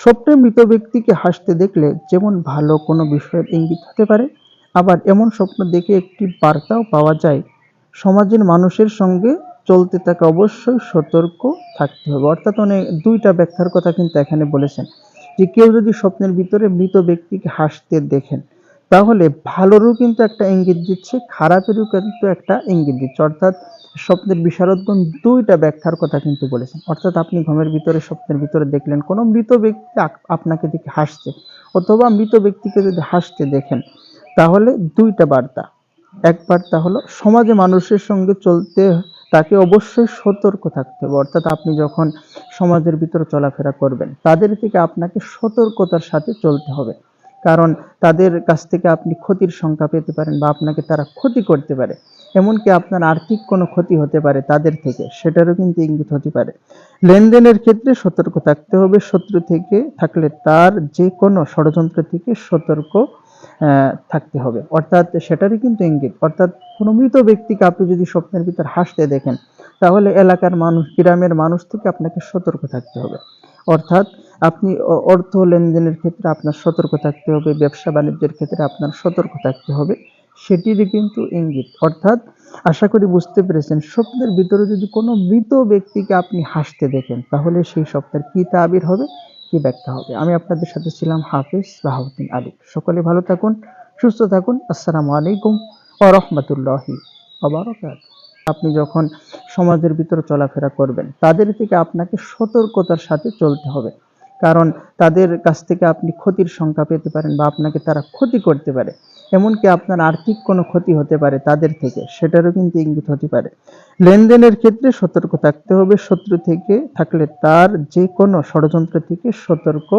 স্বপ্নে মৃত ব্যক্তিকে হাসতে দেখলে যেমন ভালো কোনো বিষয়ের ইঙ্গিত হতে পারে, আবার এমন স্বপ্ন দেখে একটি বার্তাও পাওয়া যায়। সমাজের মানুষের সঙ্গে চলতে তাকে অবশ্যই সতর্ক থাকতে হবে। অর্থাৎ অনেক দুইটা ব্যাখ্যার কথা কিন্তু এখানে বলেছেন যে, কেউ যদি স্বপ্নের ভিতরে মৃত ব্যক্তিকে হাসতে দেখেন, তাহলে ভালোরও কিন্তু একটা ইঙ্গিত দিচ্ছে, খারাপেরও কিন্তু একটা ইঙ্গিত দিচ্ছে। অর্থাৎ স্বপ্নের বিশারদগণ দুইটা ব্যাখ্যার কথা কিন্তু বলেছেন। অর্থাৎ আপনি ঘুমের ভিতরে, স্বপ্নের ভিতরে দেখলেন, কোনো মৃত ব্যক্তি আপনাকে দেখে হাসছে, অথবা মৃত ব্যক্তিকে যদি হাসতে দেখেন, তাহলে দুইটা বার্তা। এক বার্তা হলো, সমাজে মানুষের সঙ্গে চলতে, তাকে অবশ্যই সতর্ক থাকতে হবে। অর্থাৎ আপনি যখন সমাজের ভিতরে চলাফেরা করবেন, তাদের থেকে আপনাকে সতর্কতার সাথে চলতে হবে। কারণ তাদের কাছ থেকে আপনি ক্ষতির সংখ্যা পেতে পারেন বা আপনাকে তারা ক্ষতি করতে পারে। এমনকি আপনার আর্থিক কোনো ক্ষতি হতে পারে তাদের থেকে, সেটারও কিন্তু ইঙ্গিত হতে পারে। লেনদেনের ক্ষেত্রে সতর্ক থাকতে হবে। শত্রু থেকে থাকলে তার যে কোনো ষড়যন্ত্র থেকে সতর্ক থাকতে হবে। অর্থাৎ সেটারই কিন্তু ইঙ্গিত। অর্থাৎ কোনো মৃত ব্যক্তিকে আপনি যদি স্বপ্নের ভিতর হাসতে দেখেন, তাহলে এলাকার মানুষ, গ্রামের মানুষ থেকে আপনাকে সতর্ক থাকতে হবে। অর্থাৎ আপনি অর্থ লেনদেনের ক্ষেত্রে আপনার সতর্ক থাকতে হবে, ব্যবসা বাণিজ্যের ক্ষেত্রে আপনার সতর্ক থাকতে হবে, সেটিরই কিন্তু ইঙ্গিত। অর্থাৎ আশা করি বুঝতে পেরেছেন, স্বপ্নের ভিতরে যদি কোনো মৃত ব্যক্তিকে আপনি হাসতে দেখেন, তাহলে সেই স্বপ্নের কি তাবির হবে, কি ব্যাখ্যা হবে? আমি আপনাদের সাথে ছিলাম হাফিজ বাহাউদ্দিন আলী। সকলে ভালো থাকুন, সুস্থ থাকুন। আসসালামু আলাইকুম ওয়া রাহমাতুল্লাহি আপনি যখন সমাজের ভিতরে চলাফেরা করবেন, তাদের থেকে আপনাকে সতর্কতার সাথে চলতে হবে। কারণ তাদের কাছ থেকে আপনি ক্ষতির সংখ্যা পেতে পারেন বা আপনাকে তারা ক্ষতি করতে পারে। এমনকি আপনার আর্থিক কোনো ক্ষতি হতে পারে তাদের থেকে, সেটারও কিন্তু ইঙ্গিত হতে পারে। লেনদেনের ক্ষেত্রে সতর্ক থাকতে হবে, শত্রু থেকে থাকলে তার যে কোনো ষড়যন্ত্র থেকে সতর্ক